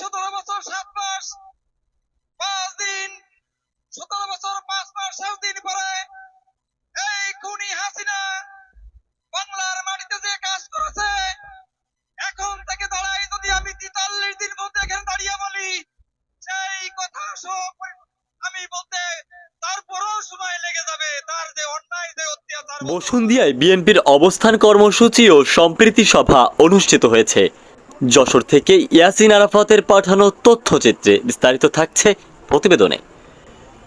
সতেরো বছর সাত মাস, পাঁচ দিন। সতেরো বছর পাঁচ মাস সাত দিন পরে এই খুনি হাসিনা বাংলার মাটিতে যে কাজ করেছে, এখন থেকে দাঁড়াই যদি আমি তেতাল্লিশ দিন মধ্যে এখানে দাঁড়িয়ে বলি, সেই কথা আমি বলতে তারপরও সময় লেগে যাবে। তার যে অন্যায়, যে অত্যাচার। বসুন্দিয়ায় বিএনপির অবস্থান কর্মসূচি ও সম্প্রীতি সভা অনুষ্ঠিত হয়েছে। যশোর থেকে ইয়াসিন আরাফাতের পাঠানো তথ্যচিত্রে বিস্তারিত থাকছে প্রতিবেদনে।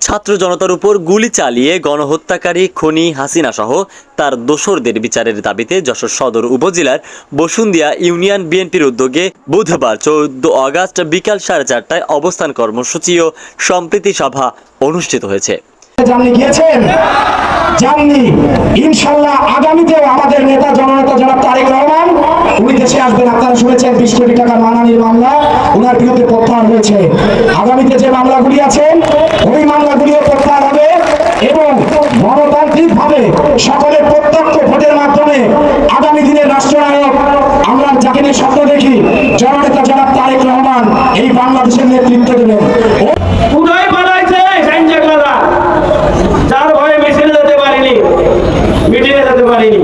ছাত্র জনতার উপর গুলি চালিয়ে গণহত্যাকারী খনি হাসিনা সহ তার দোসরদের বিচারের দাবিতে যশোর সদর উপজেলার বসুন্দিয়া ইউনিয়ন বিএনপির উদ্যোগে বুধবার চৌদ্দ আগস্ট বিকাল সাড়ে চারটায় অবস্থান কর্মসূচি ও সম্প্রীতি সভা অনুষ্ঠিত হয়েছে। জাননি, গিয়েছেন? জাননি। ইনশাল্লাহ আগামীতেও আমাদের নেতা, জননেতা জনাব তারেক রহমান উনি দেশে আসবেন। আপনারা শুনেছেন বিশ কোটি টাকা মানানির মামলা ওনার বিরুদ্ধে প্রত্যাহার হয়েছে। আগামীতে যে মামলাগুলি আছে ওই মামলাগুলিও প্রত্যাহার হবে এবং গণতান্ত্রিক ভাবে সকলের প্রত্যক্ষ ভোটের মাধ্যমে আগামী দিনের রাষ্ট্রনায়ক আমরা যাকে নিয়ে স্বপ্ন দেখি জননেতা জনাব তারেক রহমান এই বাংলাদেশের নেতৃত্ব দেবেন ও- উদয় বানাইছে সাইনজাকলারা যার ভয়ে মিছিলে যেতে পারিনি যেতে পারিনি।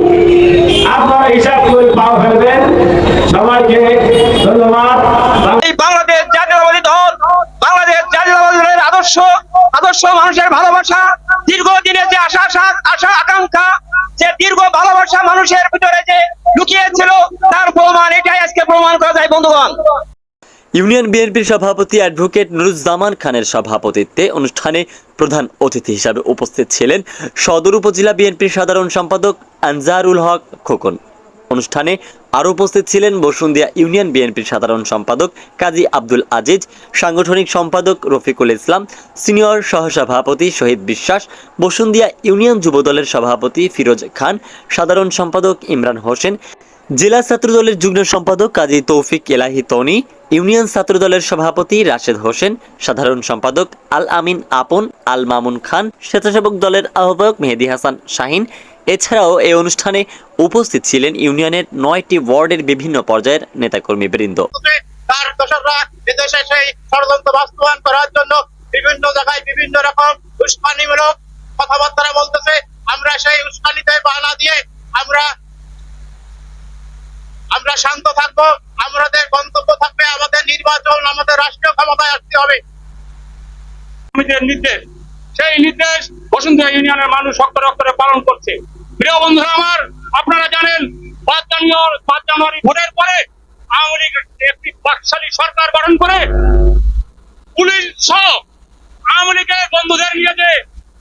আপনারা হিসাব করে পাও ফেলবেন। সবাইকে ধন্যবাদ। এই বাংলাদেশ জাতীয়তাবাদী দল, বাংলাদেশ জাতীয়তাবাদী আদর্শ আদর্শ মানুষের ভালোবাসা, দীর্ঘদিনের যে আশা আশা আশা, আকাঙ্ক্ষা, যে দীর্ঘ ভালোবাসা মানুষের ভিতরে যে লুকিয়েছিল, তার প্রমাণ এটাই আজকে প্রমাণ করা যায়, বন্ধুগণ। ইউনিয়ন বিএনপির সভাপতি অ্যাডভোকেট নুরুজ্জামান খানের সভাপতিত্বে অনুষ্ঠানে প্রধান অতিথি হিসাবে উপস্থিত ছিলেন সদর উপজেলা বিএনপির সাধারণ সম্পাদক আনজারুল হক খোকন। অনুষ্ঠানে আরও উপস্থিত ছিলেন বসুন্দিয়া ইউনিয়ন বিএনপির সাধারণ সম্পাদক কাজী আব্দুল আজিজ, সাংগঠনিক সম্পাদক রফিকুল ইসলাম, সিনিয়র সহসভাপতি শহীদ বিশ্বাস বসুন্দিয়া ইউনিয়ন যুবদলের সভাপতি ফিরোজ খান, সাধারণ সম্পাদক ইমরান হোসেন জেলা ছাত্রদলের যুগ্ম সম্পাদক কাজী তৌফিক এলাহি তনি, ইউনিয়ন ছাত্রদলের সভাপতি রাশেদ হোসেন, সাধারণ সম্পাদক আল আমিন আপন, আল মামুন খান, স্বেচ্ছাসেবক দলের আহ্বায়ক মেহেদি হাসান শাহিন। এছাড়াও এই অনুষ্ঠানে উপস্থিত ছিলেন ইউনিয়নের নয়টি ওয়ার্ডের বিভিন্ন পর্যায়ের সেই ষড়যন্ত্র বাস্তবায়ন করার জন্য বিভিন্ন জায়গায় বিভিন্ন রকম উস্কানিমূলক কথাবার্তা বলতেছে। আমরা সেই উস্কানিতে বাহানা দিয়ে আমরা আমরা শান্ত থাকব, আমাদের গন্তব্য থাকবে আমাদের নির্বাচন, আমাদের রাষ্ট্রীয় ক্ষমতায় আসতে হবে। নির্দেশ, সেই নির্দেশ বসুন্ধরা ইউনিয়নের মানুষ অক্ষরে অক্ষরে পালন করছে। প্রিয় বন্ধুরা আমার, আপনারা জানেন, পাঁচ জানুয়ারি পাঁচ জানুয়ারি ভোটের পরে আওয়ামী লীগ একটি বাকশালী সরকার গঠন করে পুলিশ সহ আওয়ামী লীগের বন্ধুদের নিয়ে যে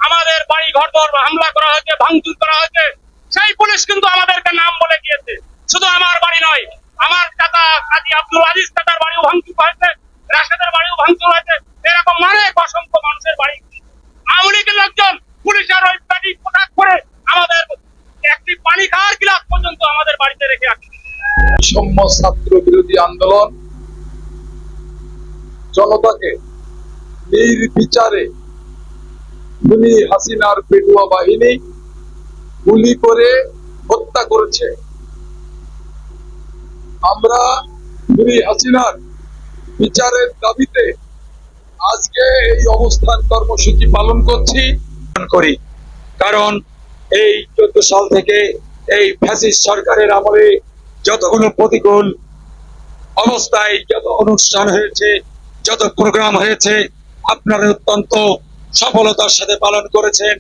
আমাদের বাড়ি ঘর দর হামলা করা হয়েছে, ভাঙচুর করা হয়েছে, সেই পুলিশ কিন্তু আমাদেরকে নাম বলে দিয়েছে। শুধু আমার বাড়ি নয়, আমার কাকা কাজী আব্দুল আজিজ কাকার বাড়িও ভাঙচুর হয়েছে রাশেদের বাড়িও ভাঙচুর হয়েছে। এরকম অনেক অসংখ্য মানুষের বাড়ি। আওয়ামী লীগের লোকজন পুলিশের ওই প্যাটি পোশাক করে আমাদের একটি পানি খাওয়ার গিলাস পর্যন্ত আমাদের বাড়িতে রেখে আসছে বৈষম্য ছাত্র বিরোধী আন্দোলন জনতাকে নির্বিচারে হাসিনার পেটুয়া বাহিনী গুলি করে হত্যা করেছে। আমরা খুনি হাসিনার বিচারের দাবিতে আজকে এই অবস্থান কর্মসূচি পালন করছি করি। কারণ এই চোদ্দ সাল থেকে এই ফ্যাসিস্ট সরকারের আমলে যতগুলো প্রতিকূল অবস্থায় যত অনুষ্ঠান হয়েছে, যত প্রোগ্রাম হয়েছে, আপনারা অত্যন্ত সফলতার সাথে পালন করেছেন।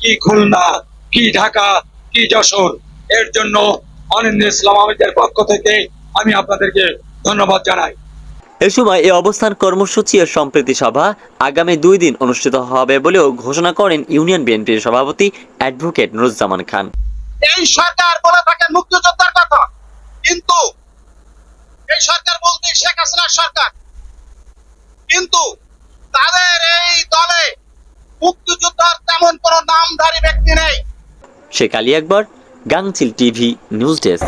কি খুলনা, কি ঢাকা, কি যশোর, এর জন্য অনিন্দ ইসলাম আহমেদের পক্ষ থেকে আমি আপনাদেরকে ধন্যবাদ জানাই। এ সময় এই অবস্থান কর্মসূচি ও সম্প্রীতি সভা আগামী দুই দিন অনুষ্ঠিত হবে বলেও ঘোষণা করেন ইউনিয়ন বিএনপির সভাপতি অ্যাডভোকেট নুরুজ্জামান খান। এই সরকার বলে থাকে মুক্তিযোদ্ধার কথা কিন্তু এই সরকার বলতে শেখ হাসিনার সরকার। কিন্তু তাদের এই দলে মুক্তিযোদ্ধার তেমন কোনো নামধারী ব্যক্তি নেই। Sheikh Ali Akbar Gangchil TV news desk.